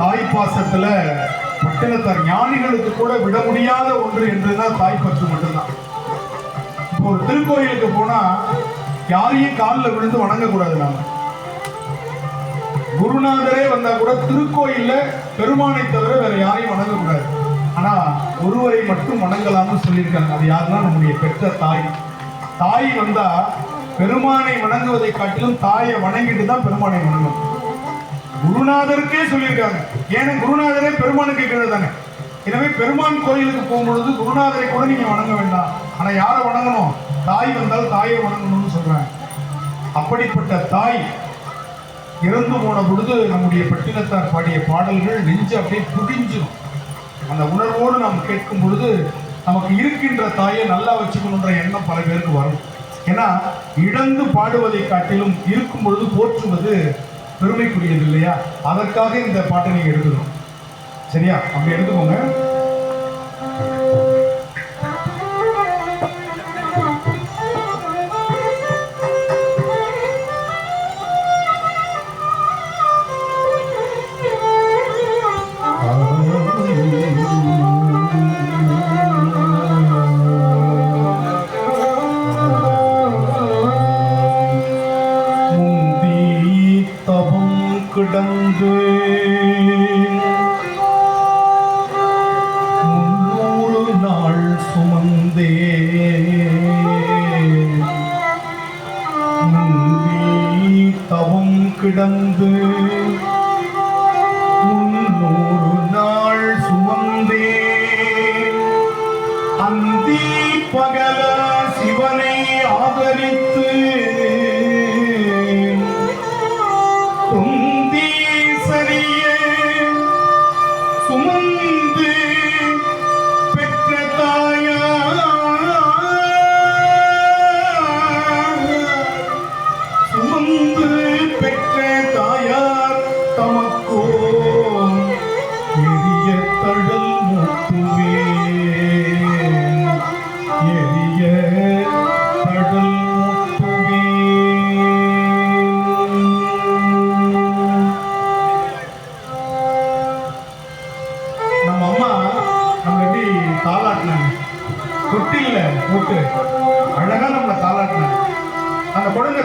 தாய் பாசத்துல பட்டினத்தார் ஞானிகளுக்கு கூட விட முடியாத ஒன்று என்றுதான் தாய் பற்று மட்டும்தான். இப்போ ஒரு திருக்கோயிலுக்கு போனா யாரையும் காலில் விழுந்து வணங்கக்கூடாது நாம. குருநாதரே வந்தா கூட திருக்கோயில்ல பெருமானை தவிர வேற யாரையும் வணங்கக்கூடாது. ஆனா ஒருவரை மட்டும் வணங்கலாம்னு சொல்லியிருக்காங்க. அது யாருன்னா நம்முடைய பெற்ற தாய். தாய் வந்தா பெருமானை வணங்குவதை காட்டிலும் தாயை வணங்கிட்டு தான் பெருமானை வணங்கணும். குருநாதருக்கே சொல்லியிருக்காங்க. ஏன்னா குருநாதரே பெருமானுக்கு கீழே தானே. எனவே பெருமான் கோயிலுக்கு போகும்பொழுது குருநாதரை கூட நீங்க வணங்க வேண்டாம். ஆனா யாரை வணங்கணும்? தாய் வந்தால் தாயை வணங்கணும்னு சொல்றாங்க. அப்படிப்பட்ட தாய் இறந்து போன பொழுது நம்முடைய பட்டினத்தார் பாடிய பாடல்கள் நெஞ்சு அப்படியே புரிஞ்சிடும் அந்த உணர்வோடு நாம் கேட்கும் பொழுது நமக்கு இருக்கின்ற தாயை நல்லா வச்சுக்கணுன்ற எண்ணம் பல பேருக்கு வரும். ஏன்னா இழந்து பாடுவதை காட்டிலும் இருக்கும் பொழுது போற்றுவது பெருமைக்குரியது இல்லையா? அதற்காக இந்த பாட்டை நீங்க எழுதணும். சரியா? அப்படி எடுத்துக்கோங்க கிடந்து முன்னூறு நாள் சுமந்தே. முந்தி தவம் கிடந்து சுமந்து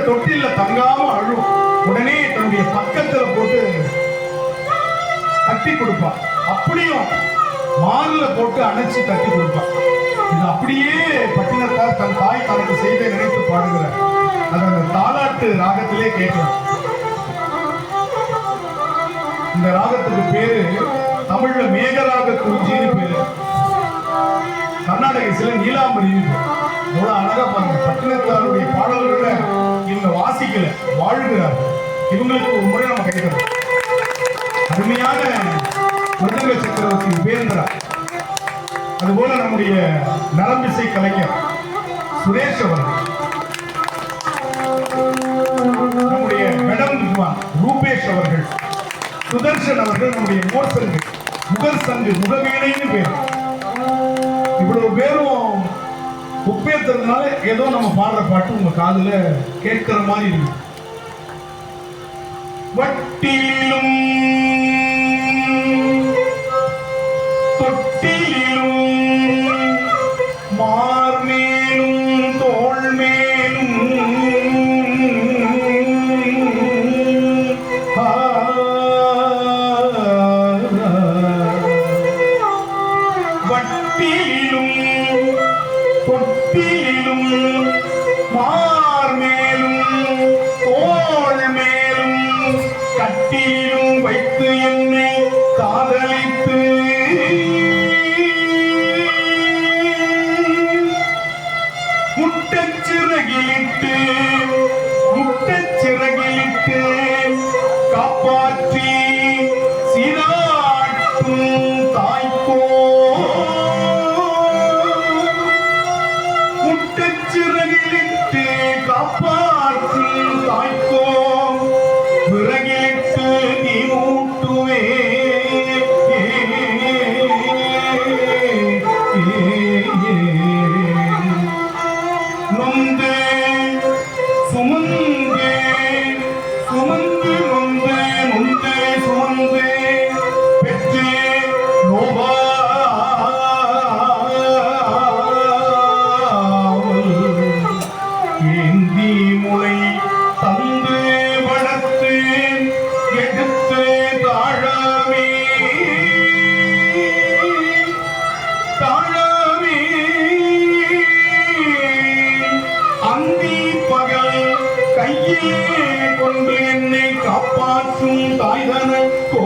தொட்டில தங்காம அழும். உடனே தன்னுடைய பக்கத்துல போட்டு தட்டி கொடுப்பா. அப்படியும் மார்ல போட்டு அணைச்சு தட்டி கொடுப்பா. இது அப்படியே பட்டினத்தார் தன் தாய் தனக்கு செய்த நினைத்து பாடுகிறார். அது அந்த தாலாட்டு ராகத்திலே கேட்கலாம் இந்த ராகத்துக்கு பேரு தமிழ்ல மேகராக குறிஞ்சின்னு பேரு. கர்நாடக சில நீலாம்பரி அவ்வளவு அழகா பாருங்க. பட்டினத்தாருடைய பாடல்களை வாழ்கிறார் இவங்களுக்கு ஒரு முறை நம்ம கிடைக்கிறோம் அருமையான மிருதங்க சக்கரவர்த்தி உபேந்திரா அதுபோல நம்முடைய நலம்பிசை கலைஞர் சுரேஷ் அவர்கள். நம்முடைய மேடம் ரூபேஷ் அவர்கள் சுதர்ஷன் அவர்கள் நம்முடைய மோசங்கு முகர் சங்கு முகவீணைன்னு பேர். இவ்வளவு பேரும் ஒப்பேத்துறதுனால ஏதோ நம்ம பாடுற பாட்டு உங்க காதுல கேட்கிற மாதிரி இருக்கு. வட்டிலும் முட்டச்சிறகிலிட்டு முட்டச்சிறகிலிட்டு காப்பாற்றி சீராட்டும் தாய்க்கோ கொண்டு என்னை காப்பாற்றும் தாய்தன கோ